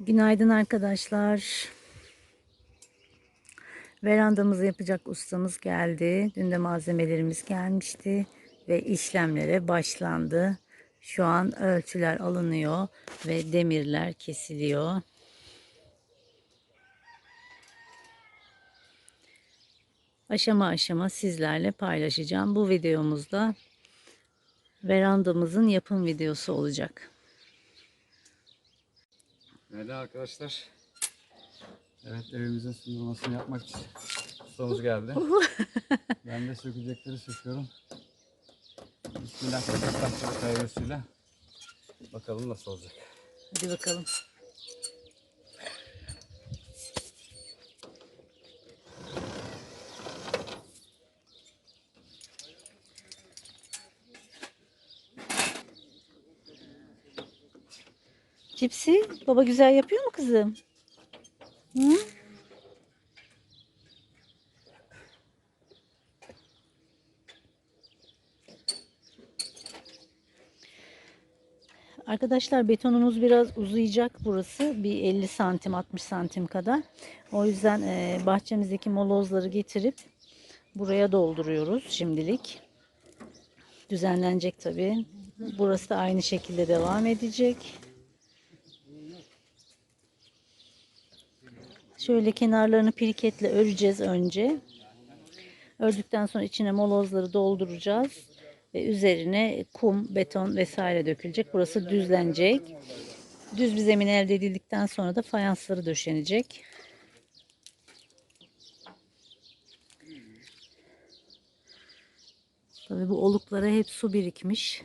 Günaydın arkadaşlar. Verandamızı yapacak ustamız geldi. Dün de malzemelerimiz gelmişti ve işlemlere başlandı. Şu an ölçüler alınıyor ve demirler kesiliyor. Aşama aşama sizlerle paylaşacağım. Bu videomuzda verandamızın yapım videosu olacak. Merhaba arkadaşlar. Evet evimizin sunulmasını yapmak için ustamız geldi. ben de sökecekleri söküyorum. Bismillah takatlaşçılık hayırlısıyla. Bakalım nasıl olacak. Hadi bakalım. Cipsi, baba güzel yapıyor mu kızım? Hı? Arkadaşlar betonumuz biraz uzayacak burası. Bir 50 santim 60 santim kadar. O yüzden e, bahçemizdeki molozları getirip buraya dolduruyoruz şimdilik. Düzenlenecek tabii. Burası da aynı şekilde devam edecek. Şöyle kenarlarını piriketle öreceğiz önce. Ördükten sonra içine molozları dolduracağız ve üzerine kum, beton vesaire dökülecek. Burası düzlenecek. Düz bir zemin elde edildikten sonra da fayansları döşenecek. Tabii bu oluklara hep su birikmiş.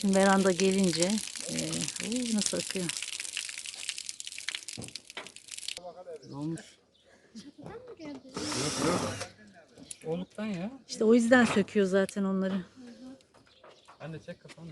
Şimdi veranda gelince e, nasıl akıyor? Ne olmuş? Yok yok. Oluktan ya. İşte o yüzden söküyor zaten onları. De çek kafanı.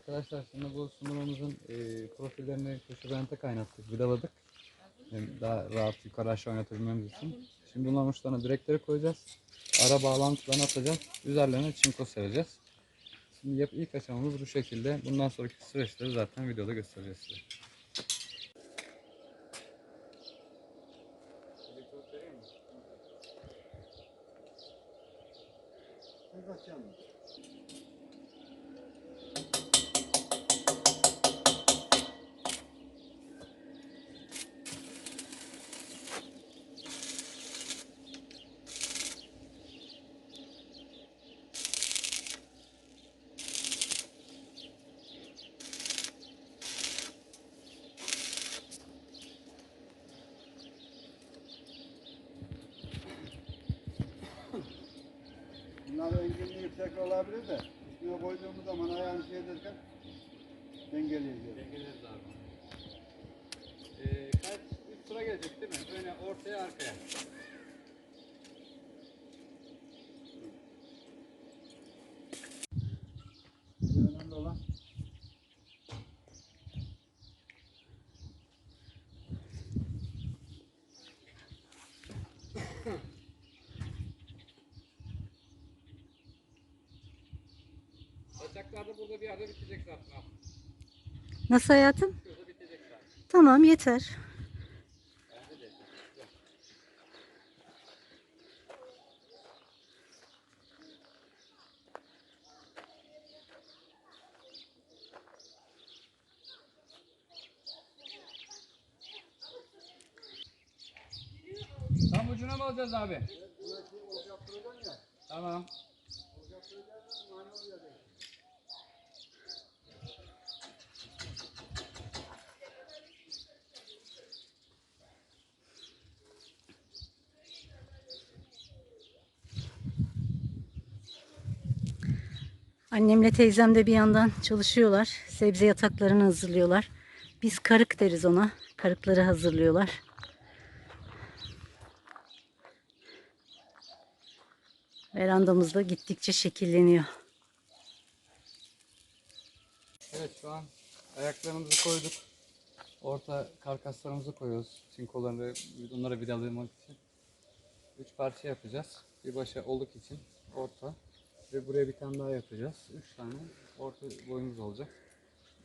Arkadaşlar şimdi bu sunumumuzun e, profillerini köşe bente kaynattık, vidaladık. Daha rahat yukarı aşağı oynatabilmemiz için. Şimdi bunların uçlarına direkleri koyacağız. Ara bağlantılarını atacağız. Üzerlerine çinko sereceğiz. Şimdi yap, ilk aşamamız bu şekilde. Bundan sonraki süreçleri zaten videoda göstereceğiz size. Bunlar engelli yüksek olabilir de üstüne koyduğumuz zaman ayağını şey ederken dengeleyeceğiz. Dengeleriz abi. Ee, kaç, üç sıra gelecek değil mi? Öne, ortaya, arkaya. Bacaklar da burada bir yerde bitecek zaten. Nasıl hayatım? Şurada bitecek zaten. Tamam yeter. Tam ucuna mı alacağız abi? Tamam. Annemle teyzem de bir yandan çalışıyorlar. Sebze yataklarını hazırlıyorlar. Biz karık deriz ona. Karıkları hazırlıyorlar. Verandamız da gittikçe şekilleniyor. Evet şu an ayaklarımızı koyduk. Orta karkaslarımızı koyuyoruz. Çinkoları, onları vidalamak için. Üç parça yapacağız. Bir başa oluk için orta. Ve buraya bir tane daha yapacağız. Üç tane orta boyumuz olacak.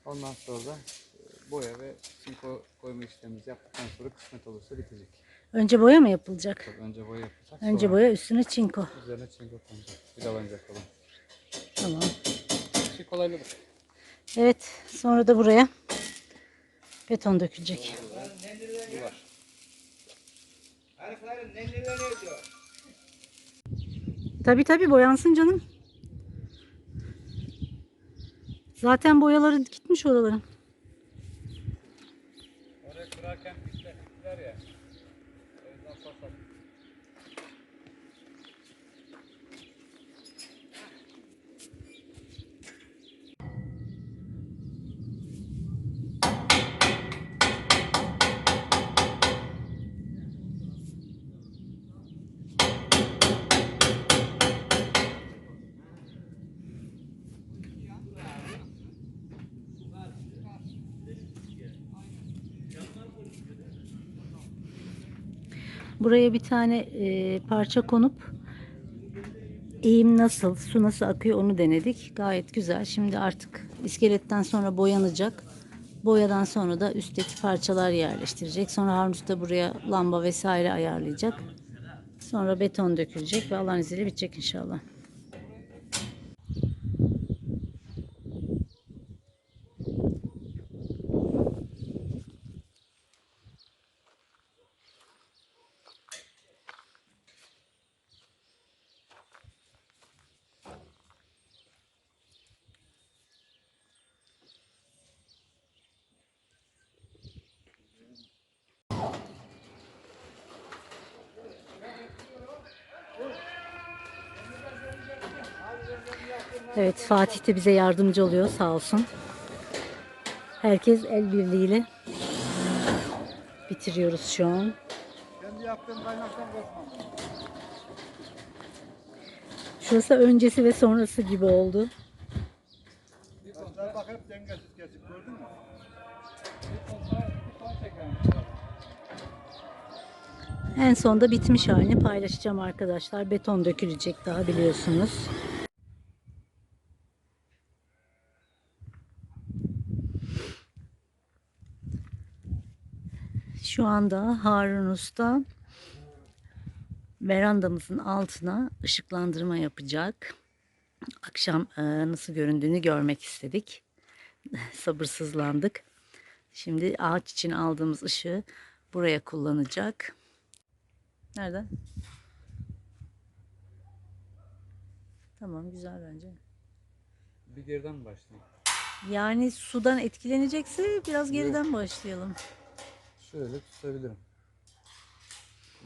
Ondan sonra da e, boya ve çinko koyma işlemimizi yaptıktan sonra kısmet olursa bitecek. Önce boya mı yapılacak? Tabii önce boya yapacak. Önce sonra boya üstüne çinko. Üzerine çinko konacak. Vidalanacak falan. Tamam. Şey kolaylık. Evet sonra da buraya beton dökülecek. Bu var. Tabi tabi boyansın canım. Zaten boyaları gitmiş oraların. Buraya bir tane e, parça konup eğim nasıl, su nasıl akıyor onu denedik. Gayet güzel. Şimdi artık iskeletten sonra boyanacak. Boyadan sonra da üstteki parçalar yerleştirecek. Sonra Harun Usta buraya lamba vesaire ayarlayacak. Sonra beton dökülecek ve Allah'ın izniyle bitecek inşallah. Evet Fatih de bize yardımcı oluyor sağ olsun. Herkes el birliğiyle bitiriyoruz şu an. Kendi yaptığım kaynaktan korkmam. Şurası öncesi ve sonrası gibi oldu. Taşlar bak hep dengesiz kesik gördün mü? En sonda bitmiş halini paylaşacağım arkadaşlar. Beton dökülecek daha biliyorsunuz. Şu anda Harun Usta verandamızın altına ışıklandırma yapacak. Akşam e, nasıl göründüğünü görmek istedik. Sabırsızlandık. Şimdi ağaç için aldığımız ışığı buraya kullanacak. Nerede? Tamam güzel bence. Bir geriden başlayayım. Yani sudan etkilenecekse biraz geriden başlayalım. Şöyle tutabilirim.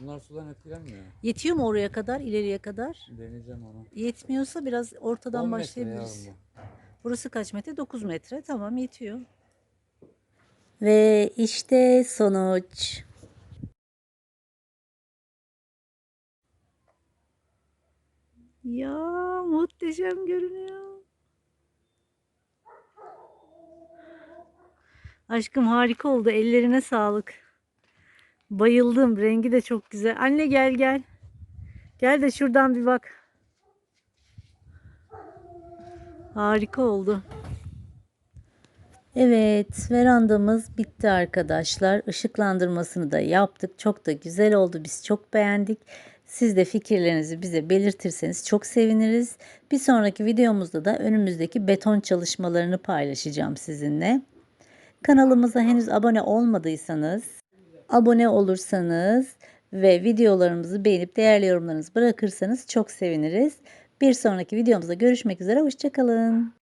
Bunlar sudan etkilenmiyor. Yetiyor mu oraya kadar, ileriye kadar? Deneyeceğim onu. Yetmiyorsa biraz ortadan 10 metre başlayabiliriz. yavrum Burası kaç metre? 9 metre. Tamam yetiyor. Ve işte sonuç. Ya muhteşem görünüyor. Aşkım harika oldu. Ellerine sağlık. Bayıldım. Rengi de çok güzel. Anne gel gel. Gel de şuradan bir bak. Harika oldu. Evet, verandamız bitti arkadaşlar. Işıklandırmasını da yaptık. Çok da güzel oldu. Biz çok beğendik. Siz de fikirlerinizi bize belirtirseniz çok seviniriz. Bir sonraki videomuzda da önümüzdeki beton çalışmalarını paylaşacağım sizinle. Kanalımıza henüz abone olmadıysanız, abone olursanız ve videolarımızı beğenip değerli yorumlarınızı bırakırsanız çok seviniriz. Bir sonraki videomuzda görüşmek üzere. Hoşçakalın.